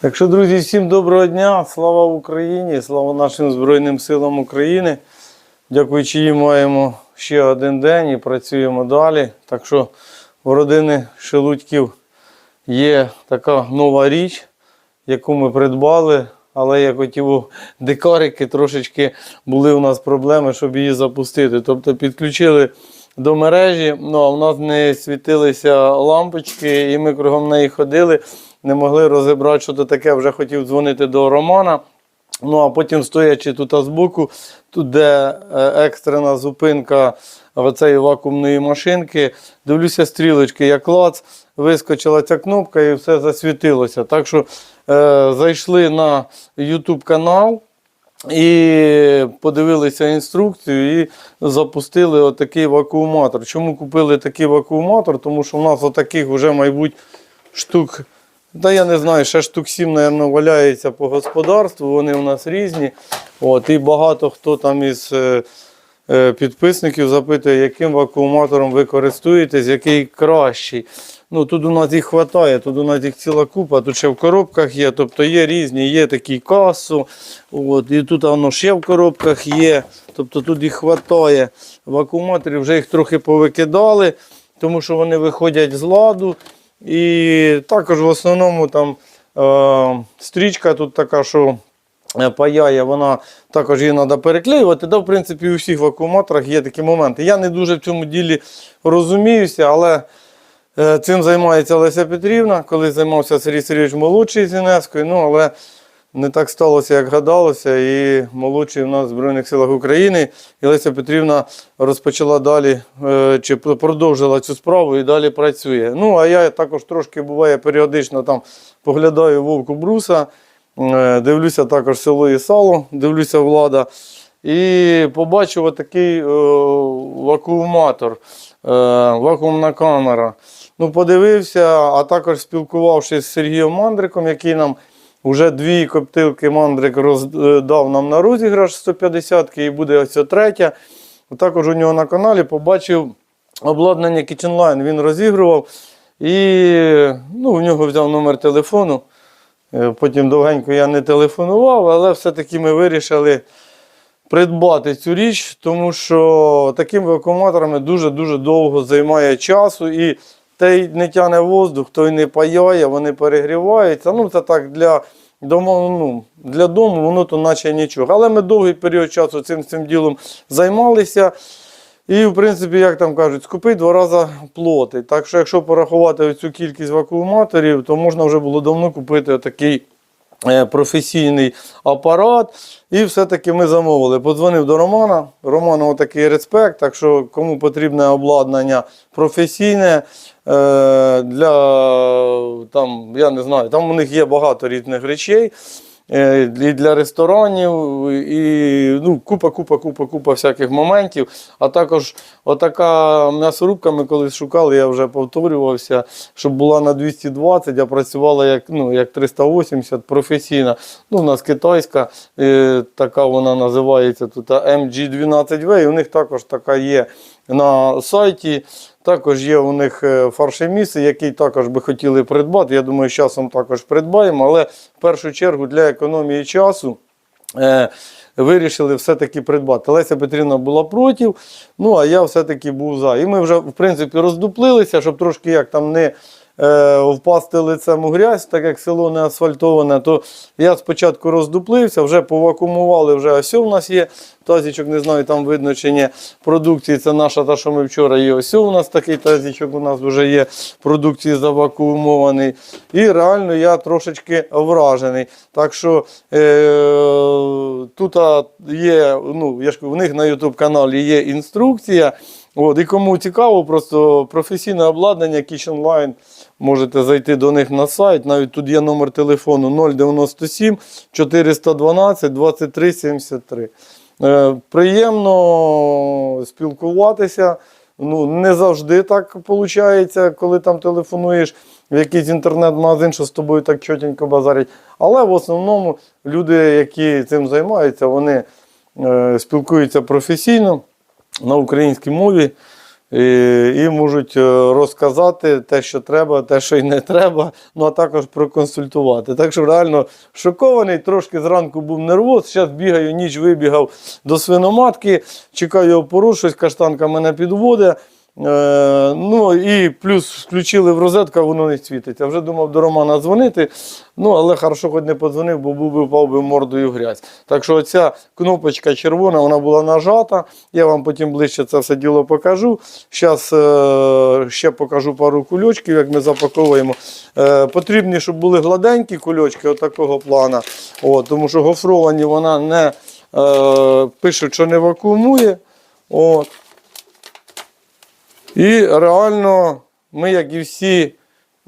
Так що, друзі, всім доброго дня, слава Україні, слава нашим Збройним силам України. Дякуючи їм маємо ще один день і працюємо далі. Так що у родини Шелудьків є така нова річ, яку ми придбали. Але як оті о дикарики трошечки були у нас проблеми, щоб її запустити. Тобто підключили до мережі, ну а в нас не світилися лампочки, і ми кругом неї ходили, не могли розібрати, що це таке. Вже хотів дзвонити до Романа. Ну а потім стоячи тут збоку, тут де е, екстрена зупинка оцеї вакуумної машинки, дивлюся стрілочки, як клац, вискочила ця кнопка і все засвітилося. Так що е, зайшли на YouTube канал. І подивилися інструкцію і запустили отакий вакууматор. Чому купили такий вакууматор? Тому що в нас отаких вже, мабуть, штук, та я не знаю, ще штук 7, мабуть, валяється по господарству, вони у нас різні. От, і багато хто там із е, підписників запитує, яким вакууматором ви користуєтесь, який кращий. Ну, тут у нас їх вистачає, тут у нас їх ціла купа, тут ще в коробках є, тобто є різні, є такі касу, от, і тут воно ще в коробках є, тобто тут їх вистачає. Вакууматорів вже їх трохи повикидали, тому що вони виходять з ладу. І також в основному там е, стрічка тут така, що е, паяє, вона також її треба переклеювати. Да, в принципі, у всіх вакууматорах є такі моменти. Я не дуже в цьому ділі розуміюся, але е, цим займається Леся Петрівна, коли займався Сергій Сергійович молодший з ЮНЕСКО, ну, але не так сталося, як гадалося, і молодший у нас в Збройних силах України. І Леся Петрівна розпочала далі, е, чи продовжила цю справу і далі працює. Ну, а я також трошки буває періодично там поглядаю Вовку Бруса, е, дивлюся також село і сало, дивлюся влада. І побачив отакий е, вакууматор, е, вакуумна камера. Ну, подивився, а також спілкувавшись з Сергієм Мандриком, який нам вже дві коптилки Мандрик роздав нам на розіграш 150-ки і буде ось третя. Також у нього на каналі побачив обладнання Kitchen Line, він розігрував. І ну, в нього взяв номер телефону. Е, Потім довгенько я не телефонував, але все-таки ми вирішили придбати цю річ, тому що такими вакууматорами дуже-дуже довго займає часу. І той не тягне воздух, той не паяє, вони перегріваються. Ну, це так для дому, ну, для дому воно то наче нічого. Але ми довгий період часу цим, цим ділом займалися. І, в принципі, як там кажуть, скупи два рази платить. Так що, якщо порахувати цю кількість вакууматорів, то можна вже було давно купити такий е, професійний апарат. І все-таки ми замовили. Подзвонив до Романа. Роману такий респект. Так що, кому потрібне обладнання професійне. е, Для там, я не знаю, там у них є багато різних речей. Е, І для ресторанів, і ну, купа, купа, купа, купа всяких моментів. А також отака м'ясорубка ми колись шукали, я вже повторювався, щоб була на 220, а працювала як, ну, як 380 професійна. Ну, у нас китайська, е, така вона називається тут MG12V, і у них також така є на сайті. Також є у них е, фаршеміси, який також би хотіли придбати. Я думаю, з часом також придбаємо, але в першу чергу для економії часу. Е, Вирішили все-таки придбати. Леся Петрівна була проти, ну а я все-таки був за. І ми вже, в принципі, роздуплилися, щоб трошки як там не впасти лицем у грязь, так як село не асфальтоване, то я спочатку роздуплився, вже повакумували, вже ось у нас є тазічок, не знаю, там видно чи ні. Продукції це наша, та, що ми вчора є. Ось у нас такий тазічок у нас вже є продукції завакуумований. І реально я трошечки вражений. Так що е, тут є, ну, я ж в них на YouTube каналі є інструкція. От, і кому цікаво, просто професійне обладнання Kitchen Line, можете зайти до них на сайт. Навіть тут є номер телефону 097 412 23 73. Е, приємно спілкуватися. Ну, не завжди так виходить, коли там телефонуєш в якийсь інтернет-магазин, що з тобою так чотенько базарять. Але в основному люди, які цим займаються, вони е, спілкуються професійно на українській мові. І, і можуть е, розказати те, що треба, те, що й не треба, ну а також проконсультувати. Так що реально шокований, трошки зранку був нервоз. Зараз бігаю, ніч вибігав до свиноматки, чекаю опору, щось каштанка мене підводить. Е, ну і плюс включили в розетку, воно не світиться. Вже думав до Романа дзвонити, ну але хорошо, хоч не подзвонив, бо був би впав би мордою грязь. Так що оця кнопочка червона, вона була нажата. Я вам потім ближче це все діло покажу. Зараз е, ще покажу пару кульочків, як ми запаковуємо. Е, потрібні, щоб були гладенькі кульочки отакого плана. О, тому що гофровані вона не е, пишуть, що не вакуумує. От. І реально, ми, як і всі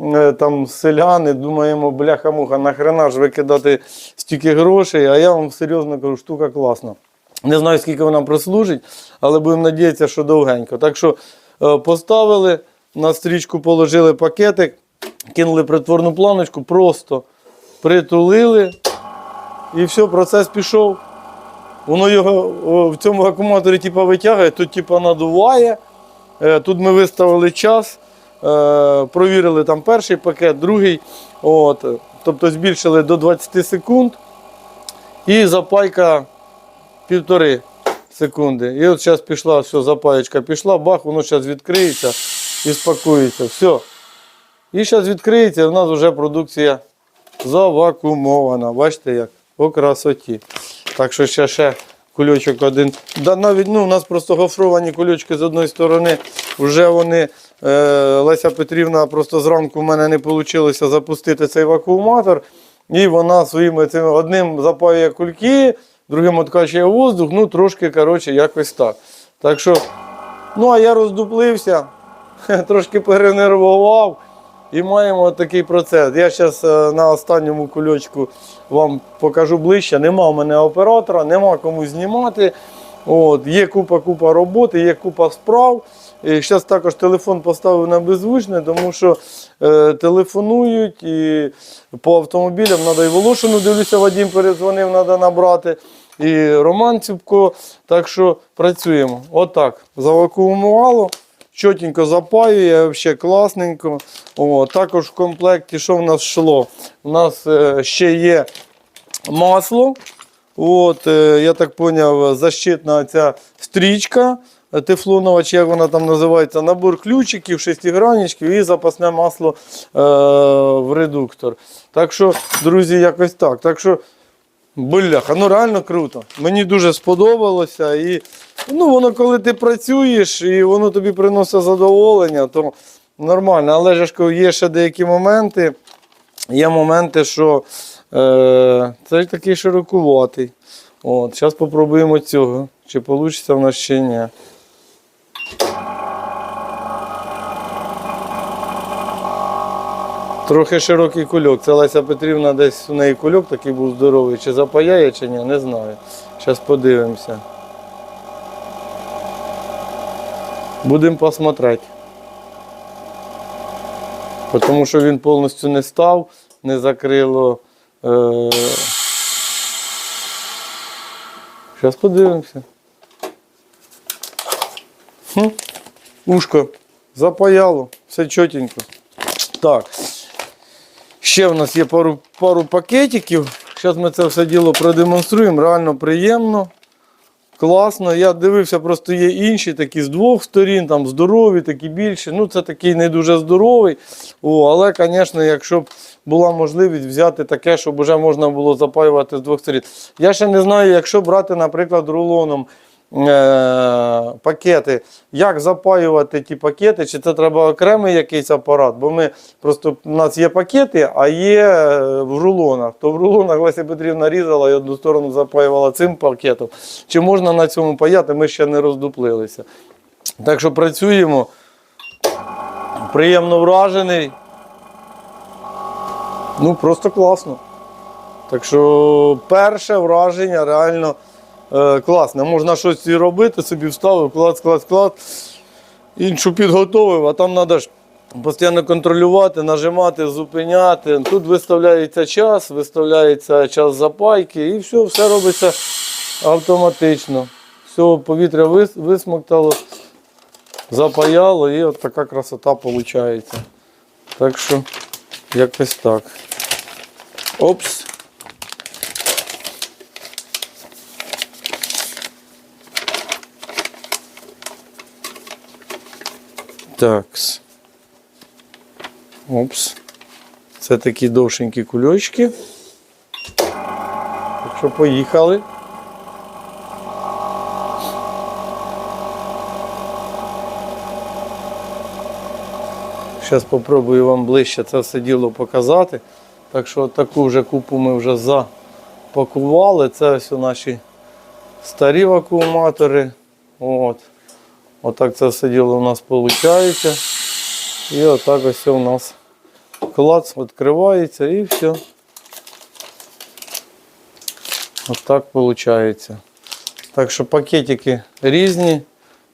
е, там селяни, думаємо, бляха-муха, нахрена ж викидати стільки грошей, а я вам серйозно кажу, штука класна. Не знаю, скільки вона прослужить, але будемо надіятися, що довгенько. Так що е, поставили, на стрічку положили пакетик, кинули притворну планочку, просто притулили, і все, процес пішов. Воно його в цьому акумуляторі типу, витягує, тут типу, надуває. Е, Тут ми виставили час, е, провірили там перший пакет, другий. От, тобто збільшили до 20 секунд. І запайка півтори секунди. І от зараз пішла, все, запаєчка пішла, бах, воно зараз відкриється і спакується. Все. І зараз відкриється, і в нас вже продукція завакумована. Бачите як? По красоті. Так що ще ще кульочок один. Да, навіть ну, у нас просто гофровані кульочки з одної сторони. Вже вони, е, Леся Петрівна, просто зранку в мене не вийшло запустити цей вакууматор. І вона своїми цими одним запаює кульки, другим откачує воздух, ну трошки коротше, якось так. Так що, ну а я роздуплився, трошки перенервував. І маємо такий процес. Я зараз на останньому кульочку вам покажу ближче. Нема в мене оператора, нема кому знімати. От, Є купа-купа роботи, є купа справ. Зараз також телефон поставив на беззвучне, тому що е, телефонують і по автомобілям треба і Волошину, дивлюся, Вадим передзвонив, треба набрати. І Роман Цюбко. Так що працюємо. Отак. Завакуумувало. Чотенько запаює, взагалі класненько. О, також в комплекті, що в нас йшло? У нас е, ще є масло. От, е, я так зрозумів, защитна ця стрічка тефлонова, чи як вона там називається, набор ключиків, шестигранничків і запасне масло е, в редуктор. Так що, друзі, якось так. Так що, бляха, ну реально круто. Мені дуже сподобалося. І ну, воно, коли ти працюєш і воно тобі приносить задоволення, то нормально. Але ж є ще деякі моменти. Є моменти, що е, це такий широкуватий. От, Зараз спробуємо цього. Чи вийде в нас чи ні. Трохи широкий кульок. Це Леся Петрівна десь у неї кульок такий був здоровий. Чи запаяє, чи ні, не знаю. Зараз подивимося. Будемо посмотрети. Тому що він повністю не став, не закрило. Е... Зараз подивимося. Хм. Ушко запаяло, все чотенько. Так. Ще в нас є пару, пару пакетиків. Зараз ми це все діло продемонструємо. Реально приємно. Класно. Я дивився, просто є інші такі з двох сторін, там здорові, такі більші. Ну, це такий не дуже здоровий. О, але, звісно, якщо б була можливість взяти таке, щоб вже можна було запаювати з двох сторін. Я ще не знаю, якщо брати, наприклад, рулоном. Е, Пакети, як запаювати ті пакети, чи це треба окремий якийсь апарат? Бо ми просто у нас є пакети, а є е, в рулонах. То в рулонах Леся Петрівна різала і одну сторону запаювала цим пакетом. Чи можна на цьому паяти, ми ще не роздуплилися. Так що працюємо. Приємно вражений. Ну, просто класно. Так що перше враження реально класне. Можна щось і робити, собі вставив, клац, клац, клац. Іншу підготовив, а там треба ж постійно контролювати, нажимати, зупиняти. Тут виставляється час, виставляється час запайки і все, все робиться автоматично. Все, повітря вис- висмоктало. запаяло і от така красота виходить. Так що якось так. Опс. Такс. Опс. Це такі довшенькі кульочки. Так що поїхали. Зараз спробую вам ближче це все діло показати. Так що таку вже купу ми вже запакували. Це ось наші старі вакууматори. От. Отак це все діло у нас виходить. І отак ось у нас клац відкривається і все. Отак виходить. Так що пакетики різні.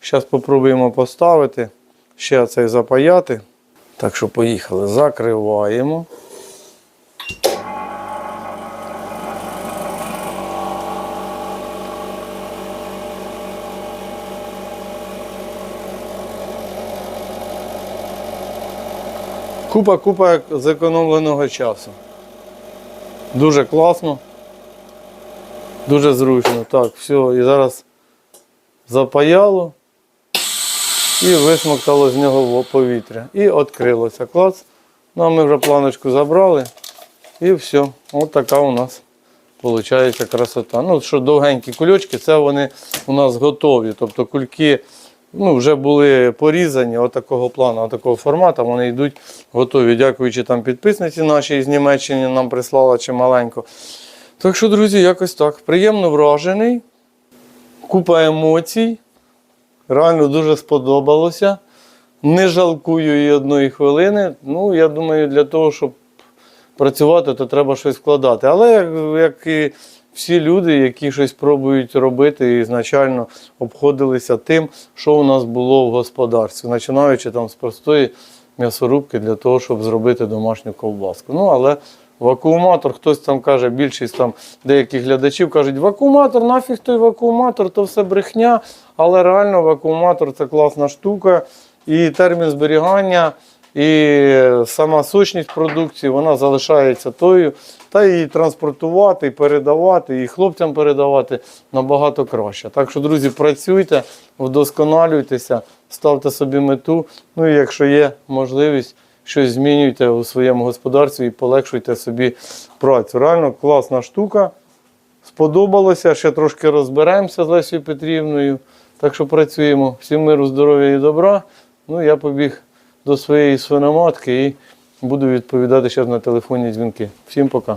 Зараз спробуємо поставити. Ще цей запаяти. Так що поїхали. Закриваємо. Купа, купа зекономленого часу. Дуже класно. Дуже зручно. Так, все, і зараз запаяло і висмоктало з нього повітря. І відкрилося. Клац. Ну а ми вже планочку забрали. І все. Ось така у нас виходить красота. Ну, що довгенькі кульочки, це вони у нас готові. Тобто кульки ну, вже були порізані отакого плану, отакого формату, вони йдуть готові. Дякуючи там підписниці нашій з Німеччини нам прислала чималенько. Так що, друзі, якось так. Приємно вражений. Купа емоцій. Реально дуже сподобалося. Не жалкую і одної хвилини. Ну, я думаю, для того, щоб працювати, то треба щось вкладати. Але як, як і всі люди, які щось пробують робити, ізначально обходилися тим, що у нас було в господарстві, починаючи там з простої м'ясорубки для того, щоб зробити домашню ковбаску. Ну, але вакууматор, хтось там каже, більшість там деяких глядачів кажуть, вакууматор, нафіг той вакууматор, то все брехня. Але реально вакууматор це класна штука. І термін зберігання, і сама сущність продукції вона залишається тою. Та і транспортувати, і передавати, і хлопцям передавати набагато краще. Так що, друзі, працюйте, вдосконалюйтеся, ставте собі мету. Ну і якщо є можливість, щось змінюйте у своєму господарстві і полегшуйте собі працю. Реально класна штука. Сподобалося, ще трошки розберемося з Лесією Петрівною. Так що працюємо. Всім миру, здоров'я і добра. Ну, я побіг до своєї свиноматки і буду відповідати ще на телефонні дзвінки. Всім пока.